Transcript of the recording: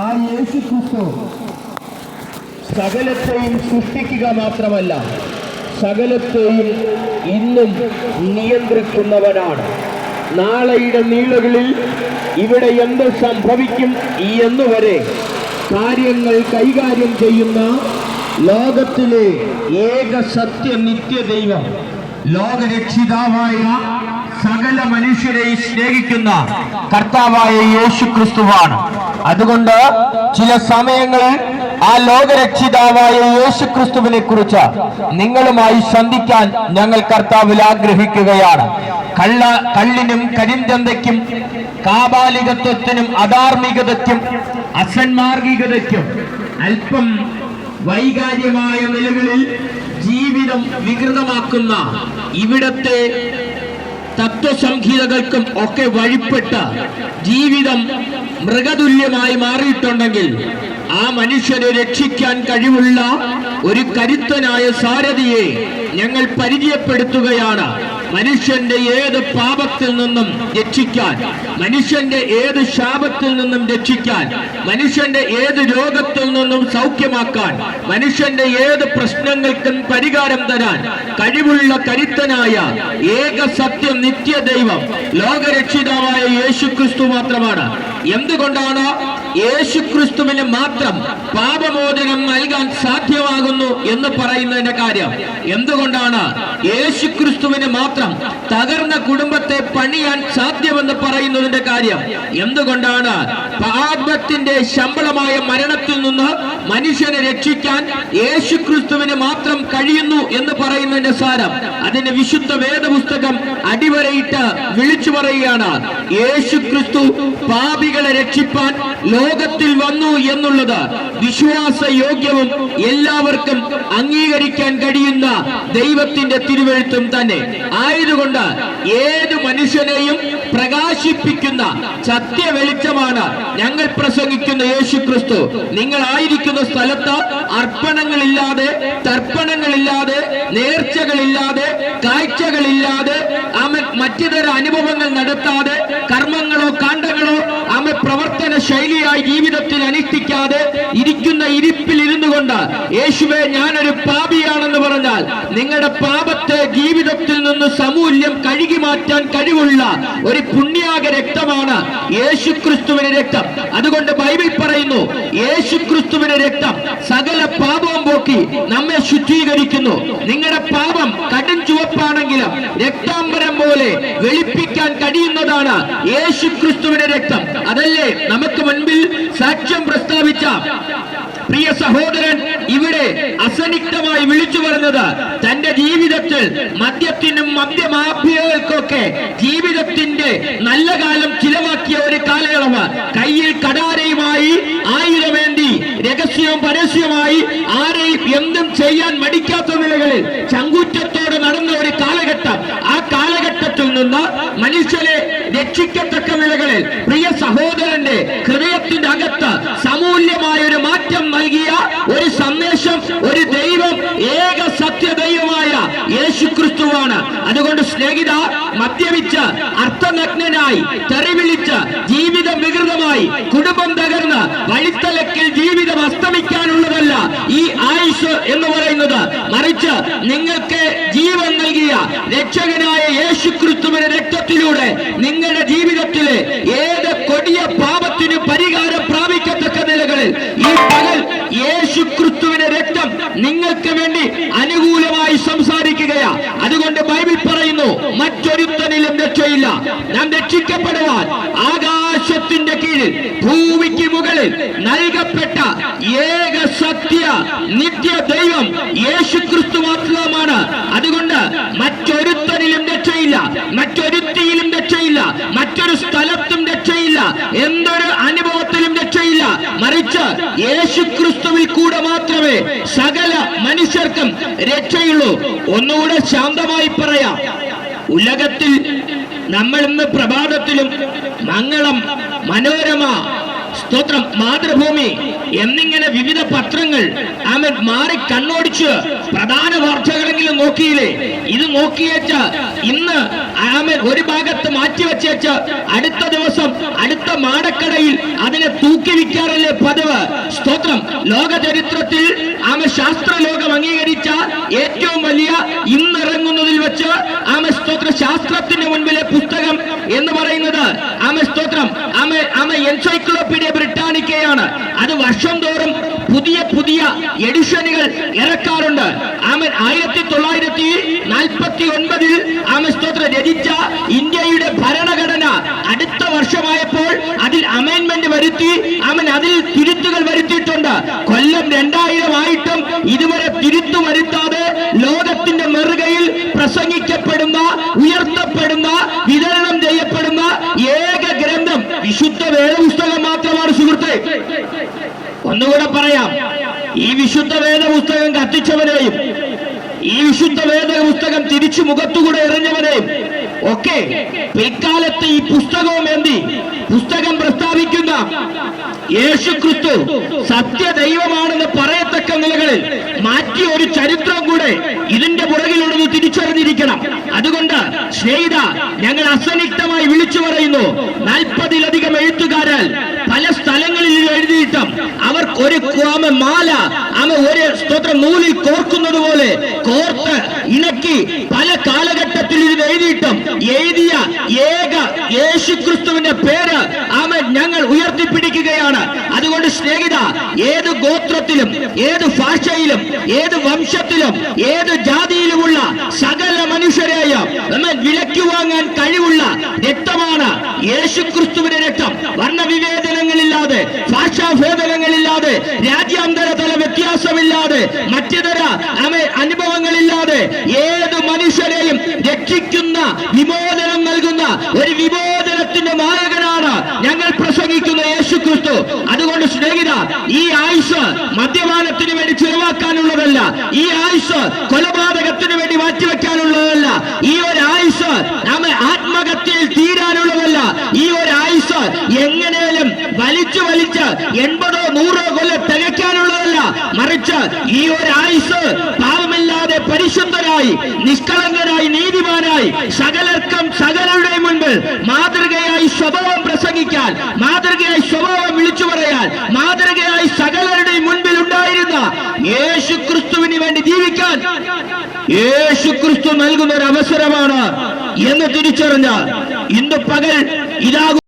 ആ യേശു ക്രിസ്തു സകലത്തെയും സൃഷ്ടിക്കുക മാത്രമല്ല സകലത്തെയും ഇന്നും നിയന്ത്രിക്കുന്നവനാണ്. നാളെയുടെ നീളുകളിൽ ഇവിടെ എന്ത് സംഭവിക്കും എന്നുവരെ കാര്യങ്ങൾ കൈകാര്യം ചെയ്യുന്ന ലോകത്തിലെ ഏക സത്യ നിത്യ ദൈവം ലോകരക്ഷിതാവായ സകല മനുഷ്യരെ സ്നേഹിക്കുന്ന കർത്താവായ യേശു ക്രിസ്തുവാണ്. അതുകൊണ്ട് ചില സമയങ്ങളിൽ ആ ലോകരക്ഷിതാവായ യേശു ക്രിസ്തുവിനെ കുറിച്ച് നിങ്ങളുമായി സന്ധിക്കാൻ ഞങ്ങൾ കർത്താവിൽ ആഗ്രഹിക്കുകയാണ്. കള്ള കള്ളിനും കരിന്തന്തയ്ക്കും കാബാലികത്വത്തിനും അധാർമികതയ്ക്കും അസന്മാർഗികതയ്ക്കും അല്പം വൈകാര്യമായ നിലകളിൽ ജീവിതം വികൃതമാക്കുന്ന ഇവിടത്തെ തത്വസംഹിതകൾക്കും ഒക്കെ വഴിപ്പെട്ട ജീവിതം മൃഗതുല്യമായി മാറിയിട്ടുണ്ടെങ്കിൽ ആ മനുഷ്യനെ രക്ഷിക്കാൻ കഴിവുള്ള ഒരു കരുത്തനായ സാരഥിയെ ഞങ്ങൾ പരിചയപ്പെടുത്തുകയാണ്. മനുഷ്യന്റെ ഏത് പാപത്തിൽ നിന്നും രക്ഷിക്കാൻ മനുഷ്യന്റെ ഏത് ശാപത്തിൽ നിന്നും രക്ഷിക്കാൻ മനുഷ്യന്റെ ഏത് രോഗത്തിൽ നിന്നും സൗഖ്യമാക്കാൻ മനുഷ്യന്റെ ഏത് പ്രശ്നങ്ങൾക്കും പരിഹാരം തരാൻ കഴിവുള്ള കരുത്തനായ ഏക സത്യം നിത്യദൈവം ലോകരക്ഷിതാവായ യേശുക്രിസ്തു മാത്രമാണ്. എന്തുകൊണ്ടാണ് യേശു ക്രിസ്തുവിന് മാത്രം പാപമോചനം നൽകാൻ സാധ്യമാകുന്നു എന്ന് പറയുന്നതിന്റെ കാര്യം. എന്തുകൊണ്ടാണ് യേശു ക്രിസ്തുവിന് മാത്രം തകർന്ന കുടുംബത്തെ പണിയാൻ സാധ്യമെന്ന് പറയുന്നതിന്റെ കാര്യം? എന്തുകൊണ്ടാണ് പാപത്തിന്റെ ശമ്പളമായ മരണത്തിൽ നിന്ന് മനുഷ്യനെ രക്ഷിക്കാൻ യേശു ക്രിസ്തുവിന് മാത്രം കഴിയുന്നു എന്ന് പറയുന്നതിന്റെ സാരം? അതിന് വിശുദ്ധ വേദപുസ്തകം അടിവരയിട്ട് വിളിച്ചു പറയുകയാണ്. യേശു ക്രിസ്തു പാപികളെ രക്ഷിപ്പാൻ ലോകത്തിൽ വന്നു എന്നുള്ളത് വിശ്വാസയോഗ്യവും എല്ലാവർക്കും അംഗീകരിക്കാൻ കഴിയുന്ന ദൈവത്തിന്റെ തിരുവഴുത്തും തന്നെ. ആയതുകൊണ്ട് ഏത് മനുഷ്യനെയും പ്രകാശിപ്പിക്കുന്ന സത്യ വെളിച്ചമാണ് ഞങ്ങൾ പ്രസംഗിക്കുന്ന യേശു ക്രിസ്തു നിങ്ങളായിരിക്കുന്ന സ്ഥലത്ത് അർപ്പണങ്ങളില്ലാതെ തർപ്പണങ്ങളില്ലാതെ നേർച്ചകളില്ലാതെ കാഴ്ചകളില്ലാതെ മറ്റു തര അനുഭവങ്ങൾ നടത്താതെ പ്രവർത്തന ശൈലിയായി ജീവിതത്തിൽ അനുഷ്ഠിക്കാതെ ഇരിക്കുന്ന ഇരിപ്പിൽ ഇരുന്നു കൊണ്ട് യേശുവെ ഞാനൊരു പാപിയാണെന്ന് പറഞ്ഞാൽ നിങ്ങളുടെ പാപത്തെ ജീവിതത്തിൽ നിന്ന് സമൂല്യം കഴുകി മാറ്റാൻ കഴിവുള്ള ഒരു പുണ്യാക രക്തമാണ് യേശു ക്രിസ്തുവിന്റെ രക്തം. അതുകൊണ്ട് ബൈബിൾ പറയുന്നു യേശു ക്രിസ്തുവിന്റെ രക്തം സകല പാപവും പോക്കി നമ്മെ ശുദ്ധീകരിക്കുന്നു. നിങ്ങളുടെ പാപം കടും ചുവപ്പാണെങ്കിലും രക്താംബരം പോലെ വെളുപ്പിക്കാൻ കഴിയുന്നതാണ് യേശു ക്രിസ്തുവിന്റെ രക്തം. അതല്ലേ നമുക്ക് മുൻപിൽ സാക്ഷ്യം പ്രസ്താവിച്ച പ്രിയ സഹോദരൻ ഇവിടെ അസന്നിഗ്ധമായി വിളിച്ചു പറഞ്ഞത് തന്റെ ജീവിതത്തിൽ മദ്യത്തിനും മദ്യമാഫിയകൾക്കൊക്കെ ജീവിതത്തിന്റെ നല്ല കാലം ചിലവാക്കിയ ഒരു കാലയളവ്. കയ്യിൽ കടാരയുമായി ആയിരമേന്തി രഹസ്യവും പരസ്യമായി ആരെയും എന്തും ചെയ്യാൻ മടിക്കാത്ത നിലകളിൽ ചങ്കൂറ്റത്തോടെ നടന്ന ഒരു കാലഘട്ടം ആ കാലഘട്ടത്തിൽ നിന്ന് മനുഷ്യരെ രക്ഷിക്കത്തക്ക നിലകളിൽ പ്രിയ സഹോദരന്റെ ഹൃദയത്തിന്റെ അകത്ത് സമൂല്യമായ ഒരു മാറ്റം നൽകിയ ഒരു സന്ദേശം ഒരു ദൈവം ഏക സത്യ ദൈവമായ യേശു ക്രിസ്തുവാണ് അതുകൊണ്ട് സ്നേഹിത മദ്യപിച്ച് അർത്ഥനഗ്നനായി തെറിവിളിച്ച് ജീവിതം വികൃതമായി കുടുംബം തകർന്ന് വഴിത്തലക്കിൽ ജീവിതം അസ്തമിക്കാനുള്ളതല്ല ഈ ആയുഷ് എന്ന് പറയുന്നത്. മറിച്ച് നിങ്ങൾക്ക് നൽകിയ രക്ഷകനായ യേശു ക്രിസ്തുവിന്റെ രക്തത്തിലൂടെ നിങ്ങളുടെ ജീവിതത്തിലെ ഏത് കൊടിയ പാപത്തിന് പരിഹാരം പ്രാപിക്കത്തക്ക നിലകളിൽ ഈ പകൽ യേശു ക്രിസ്തുവിന്റെ രക്തം നിങ്ങൾക്ക് വേണ്ടി അനുകൂലമായി സംസാരിക്കുകയാ. അതുകൊണ്ട് ബൈബിൾ പറയുന്നു മറ്റൊരുത്തനിലും രക്ഷയില്ല. നാം രക്ഷിക്കപ്പെടുവാൻ ആകാശത്തിന്റെ കീഴിൽ ഭൂമിക്ക് മുകളിൽ നൽകപ്പെട്ട ഏക സത്യ നിത്യ ദൈവം യേശു ക്രിസ്തു മാത്രമാണ് അതുകൊണ്ട് മറ്റൊരുത്തനിലും രക്ഷയില്ല മറ്റൊരുത്തിയിലും രക്ഷയില്ല മറ്റൊരു സ്ഥലത്തും രക്ഷയില്ല എന്തൊരു അനുഭവത്തിലും രക്ഷയില്ല മറിച്ച് യേശു ക്രിസ്തുവിൽ കൂടെ മാത്രമേ സകല മനുഷ്യർക്കും രക്ഷയുള്ളൂ. ഒന്നുകൂടെ ശാന്തമായി പറയാം. ഉലകത്തിൽ നമ്മൾ ഇന്ന് പ്രഭാതത്തിലും മംഗളം മനോരമ സ്തോത്രം മാതൃഭൂമി എന്നിങ്ങനെ വിവിധ പത്രങ്ങൾ ആമൻ മാറി കണ്ണോടിച്ച് പ്രധാന വാർത്തകളെങ്കിലും നോക്കിയില്ലേ? ഇത് നോക്കിയേച്ച ഇന്ന് ആമൻ ഒരു ഭാഗത്ത് മാറ്റിവെച്ചേച്ച അടുത്ത ദിവസം അടുത്ത മാടക്കടയിൽ അതിനെ തൂക്കി വിൽക്കാറല്ലേ പതിവ്? സ്തോത്രം ലോക ചരിത്രത്തിൽ ആമ ശാസ്ത്ര ലോകം അംഗീകരിച്ച ഏറ്റവും വലിയ ഇന്നിറങ്ങുന്നതിൽ വെച്ച് ആമ സ്തോത്ര ശാസ്ത്രത്തിന് മുൻപിലെ പുസ്തകം എന്ന് പറയുന്നത് ആമ സ്തോത്രം ആമ ആമ എൻസൈക്ലോപീഡിയ ബ്രിട്ടാനിക്കയാണ് അത് വർഷം തോറും പുതിയ പുതിയ എഡിഷനുകൾ ഇറക്കാറുണ്ട്. അവൻ ആയിരത്തി തൊള്ളായിരത്തി നാൽപ്പത്തി ഒൻപതിൽ ആമ സ്തോത്ര രചിച്ച ഇന്ത്യയുടെ ഭരണഘടന അടുത്ത വർഷമായപ്പോൾ അതിൽ അമേൻമെന്റ് വരുത്തി ഈ വിശുദ്ധ വേദ പുസ്തകം കത്തിച്ചവരെയും ഈ വിശുദ്ധ വേദ പുസ്തകം തിരിച്ചു മുഖത്തുകൂടെ എറിഞ്ഞവരെയും ഒക്കെ പിൽക്കാലത്ത് ഈ പുസ്തകവും എന്തി പുസ്തകം പ്രസ്താവിക്കുന്ന യേശു ക്രിസ്തു സത്യ ദൈവമാണെന്ന് പറയത്തക്ക നിലകളിൽ മാറ്റിയ ഒരു ചരിത്രം കൂടെ ഇതിന്റെ പുറകിലുള്ളത് തിരിച്ചറിഞ്ഞിരിക്കണം. അതുകൊണ്ട് സ്നേഹിത ഞങ്ങൾ അസന്നിഗ്ധമായി വിളിച്ചു പറയുന്നു നാൽപ്പതിലധികം എഴുത്തുകാരാൽ പല സ്ഥലങ്ങളിൽ എഴുതിയിട്ടും ഒരു ആമ മാല ആമ ഒരു സ്തോത്രം നൂലിൽ കോർക്കുന്നത് പോലെ കോർത്ത് ഇണക്കി പല കാലഘട്ടത്തിൽ ഇത് എഴുതിയിട്ടും എഴുതിയ ഏക യേശുക്രിസ്തുവിന്റെ പേര് ആമ ഞങ്ങൾ ഉയർത്തിപ്പിടിക്കുകയാണ്. അതുകൊണ്ട് സ്നേഹിത ഏത് ഗോത്രത്തിലും ഏത് ഭാഷയിലും ഏത് വംശത്തിലും ഏത് ജാതിയിലുമുള്ള സകല മനുഷ്യരെയും നമ്മൾ വിലയ്ക്ക് വാങ്ങാൻ കഴിവുള്ള രക്തമാണ് യേശുക്രിസ്തുവിന്റെ രക്തം. വർണവിവേചനങ്ങളില്ലാതെ ഭാഷാഭേദനങ്ങളില്ലാതെ രാജ്യാന്തര തല വ്യത്യാസമില്ലാതെ മറ്റുതര അനുഭവങ്ങളില്ലാതെ ഏത് മനുഷ്യരെയും രക്ഷിക്കുന്ന വിമോചനം നൽകുന്ന ഒരു വിമോചനത്തിന്റെ മാരകനാണ് ഞങ്ങൾ പ്രസംഗിക്കുന്ന യേശു ക്രിസ്തു അതുകൊണ്ട് ഈ ആയുസ് മദ്യപാനത്തിന് വേണ്ടി ചെലവാക്കാനുള്ളതല്ല ഈ ആയുസ് കൊലപാതകത്തിന് വേണ്ടി മാറ്റിവെക്കാനുള്ളതല്ല ഈ ഒരു ആയുസ് നമ്മെ ആത്മഹത്യയിൽ തീരാനുള്ളതല്ല ഈ ഒരു ആയുസ് എങ്ങനെയും വലിച്ചു വലിച്ച് എൺപതോ നൂറോ കൊല്ലം തികയ്ക്കാനുള്ളതല്ല മറിച്ച് ഈ ഒരു ആയുസ് പാവമില്ലാതെ പരിശുദ്ധരായി നിഷ്കളങ്കരായി നീതിമാനായി സകലർക്കും സകലരുടെ മുൻപിൽ മാതൃകയായി സ്വഭാവം പ്രസംഗിക്കാൻ മാതൃകയായി സ്വഭാവം വിളിച്ചു പറയാൻ മാതൃകയായി സകലരുടെയും മുൻപിൽ ഉണ്ടായിരുന്ന യേശു ക്രിസ്തുവിന് വേണ്ടി ജീവിക്കാൻ യേശു ക്രിസ്തു നൽകുന്ന ഒരു അവസരമാണ് എന്ന് തിരിച്ചറിഞ്ഞ ഇന്ന് പകൽ ഇതാകും.